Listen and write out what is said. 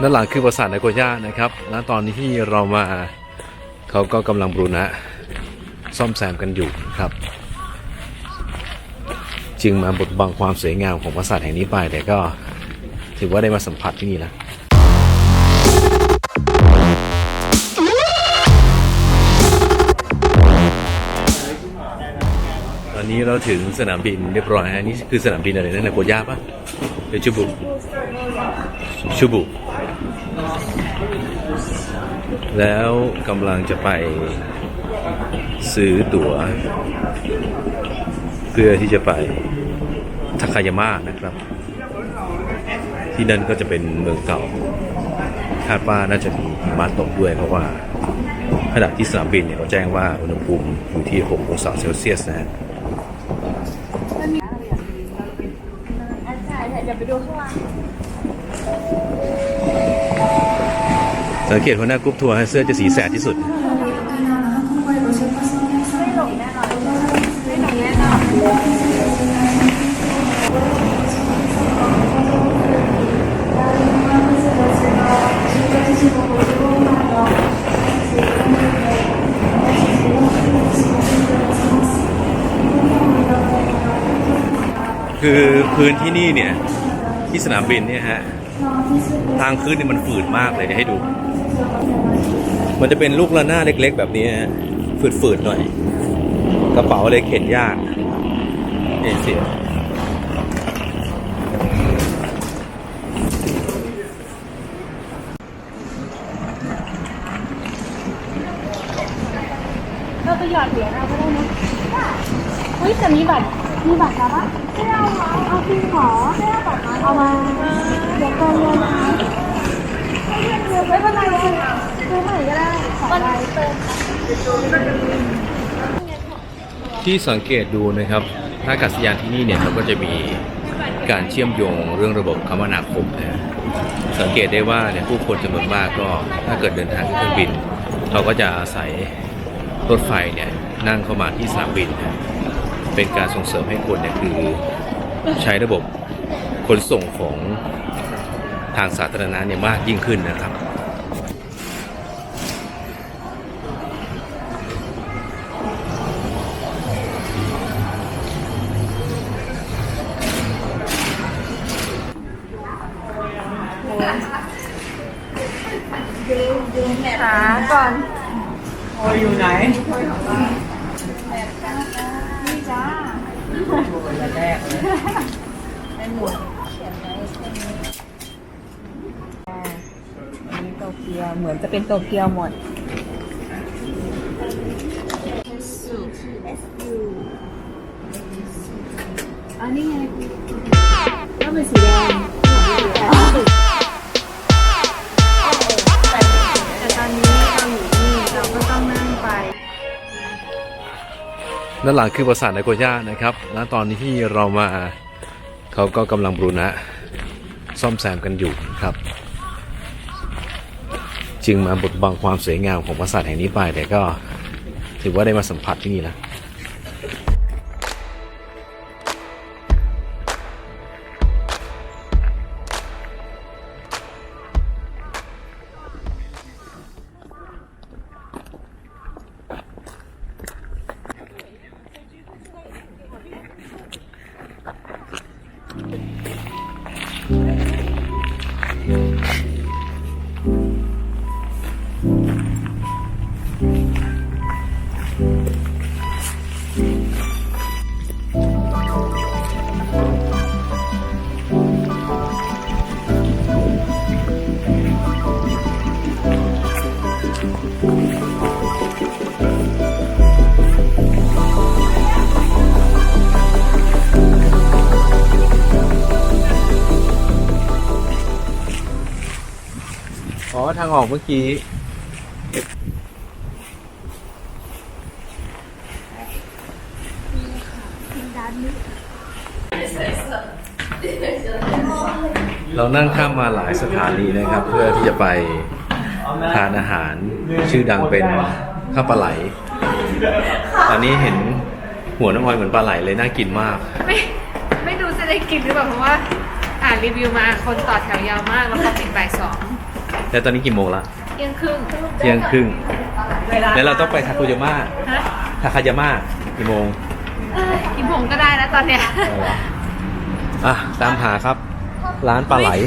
ด้านหลังคือปราสาทนาโกย่านะครับ และตอนนี้ที่เรามาเขาก็กำลังบรูนะซ่อมแซมกันอยู่ครับ จึงมาบดบังความสวยงามของปราสาทแห่งนี้ไปแต่ก็ถือว่าได้มาสัมผัสที่นี่แล้ว นี้เราถึงสนามบินเรียบร้อยฮะนี่คือสนามบินอะไรนะนาโกย่าปะหรือชูบุชูบุแล้วกำลังจะไปซื้อตั๋ว เพื่อที่จะไปทาคายาม่านะครับ ที่นั่นก็จะเป็นเมืองเก่า คาดว่าน่าจะมีหิมะตกด้วยเพราะว่าขณะที่สนามบินเนี่ยเขาแจ้งว่าอุณหภูมิอยู่ที่ 6 องศาเซลเซียสนะฮะ ใช่ เดี๋ยวไปดูข้างล่างสังเกตหัวหน้ากรุ๊ปทัวร์เสื้อจะสีแสดที่สุด คือพื้นที่นี่เนี่ย ที่สนามบินเนี่ยฮะ ทางพื้นเนี่ยมันฝืดมากเลยเดี๋ยวให้ดู มันจะเป็นลูกระนาดเล็ก ๆ แบบนี้ฮะฝืดๆหน่อย กระเป๋าเลยเข็นยากเอเสียเราไปหยอดเหรียญเอาก็ได้นะเฮ้ยแต่มีบัตรมีบัตรแล้วปะ เอาเหรอเอาจริงเหรอไม่เอเอามาเดี๋ยวเติมเงินะไม่เป็นไรเลยซื้อใหม่ก็ได้สองใบเติมที่สังเกตดูนะครับท่าอากาศยานที่นี่เนี่ยเขาก็จะมีการเชื่อมโยงเรื่องระบบคมนาคมนะสังเกตได้ว่าเนี่ยผู้คนจำนวนมากก็ถ้าเกิดเดินทางด้วยเครื่องบิน เขาก็จะอาศัยรถไฟเนี่ยนั่งเข้ามาที่สนามบินนะ เป็นการส่งเสริมให้คนเนี่ยคือใช้ระบบขนส่งของทางสาธารณะเนี่ยมากยิ่งขึ้นนะครับ หาก่อน โอยอยู่ไหนนี่ จ้าวันแรกเลยเป็นหมวดอันนี้โตเกียวเหมือนจะเป็นโตเกียวหมดสูเอสยูอันนี้ไงก็เป็นสีแดง ด้านหลังคือปราสาทนาโกย่านะครับและตอนนี้ที่เรามาเขาก็กำลังบรูนะซ่อมแซมกันอยู่ครับ จึงมาบดบังความสวยงามของปราสาทแห่งนี้ไปแต่ก็ถือว่าได้มาสัมผัสที่นี่แล้ว Yeah. อ๋อ ทางออกเมื่อกี้ เรานั่งข้ามมาหลายสถานีนะครับ เพื่อที่จะไปทานอาหารชื่อดังเป็นข้าวปลาไหล ตอนนี้เห็นหัวน้ำมันเหมือนปลาไหลเลยน่ากินมาก ไม่ไม่ดูจะได้กินหรือเปล่าเพราะว่า อ่านรีวิวมาคนต่อแถวยาวมากแล้วเขาปิดบ่ายสอง แล้วตอนนี้กี่โมงละเที่ยงครึ่งเที่ยงครึ่งเวลาแล้วเราต้องไปทาคุยาม่าฮะทาคายาม่ากี่โมงกินผงก็ได้นะตอนเนี้ย เอาเหรออะตามหาครับ ร้านปลาไหลเ